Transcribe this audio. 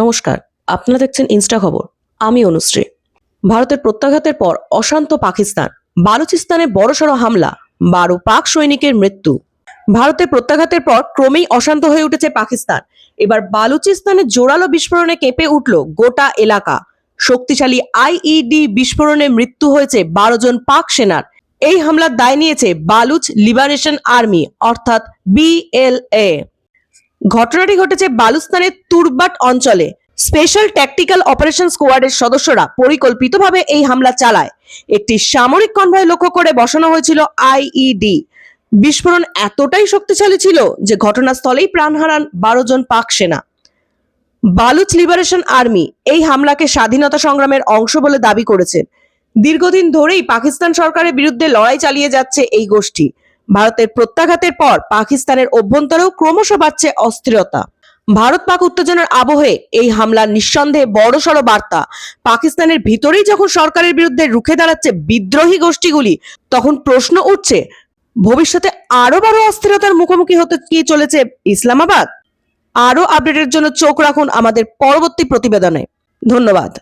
নমস্কার, আপনারা দেখছেন ইনস্টা খবর, আমি অনুশ্রী। ভারতের প্রত্যাঘাতের পর অশান্ত পাকিস্তান, বালুচিস্তানে বড়সড় হামলা, বারো পাক সৈনিকের মৃত্যু। ভারতের প্রত্যাঘাতের পর ক্রমেই অশান্ত হয়ে উঠেছে পাকিস্তান। এবার বালুচিস্তানে জোরালো বিস্ফোরণে কেঁপে উঠল গোটা এলাকা। শক্তিশালী আইইডি বিস্ফোরণে মৃত্যু হয়েছে বারো জন পাক সেনার। এই হামলার দায় নিয়েছে বালুচ লিবারেশন আর্মি, অর্থাৎ বিএলএ ঘটনাটি ঘটেছে বালুস্তানের তুরবাট অঞ্চলে। স্পেশাল ট্যাকটিক্যাল অপারেশন স্কোয়াডের সদস্যরা পরিকল্পিতভাবে এই হামলা চালায়। একটি সামরিক কনভয় লক্ষ্য করে বসানো হয়েছিল আইইডি বিস্ফোরণ এতটাই শক্তিশালী ছিল যে ঘটনাস্থলেই প্রাণ হারান বারো জন পাক সেনা। বালুচ লিবারেশন আর্মি এই হামলাকে স্বাধীনতা সংগ্রামের অংশ বলে দাবি করেছে। দীর্ঘদিন ধরেই পাকিস্তান সরকারের বিরুদ্ধে লড়াই চালিয়ে যাচ্ছে এই গোষ্ঠী। ভারতের প্রত্যাঘাতের পর পাকিস্তানের অভ্যন্তরেও ক্রমশ বাড়ছে অস্থিরতা। ভারত পাক উত্তেজনার আবহে এই হামলার নিঃসন্দেহে বড়সড় বার্তা। পাকিস্তানের ভিতরেই যখন সরকারের বিরুদ্ধে রুখে দাঁড়াচ্ছে বিদ্রোহী গোষ্ঠীগুলি, তখন প্রশ্ন উঠছে, ভবিষ্যতে আরও বড় অস্থিরতার মুখোমুখি হতে কি চলেছে ইসলামাবাদ? আরও আপডেটের জন্য চোখ রাখুন আমাদের পরবর্তী প্রতিবেদনে। ধন্যবাদ।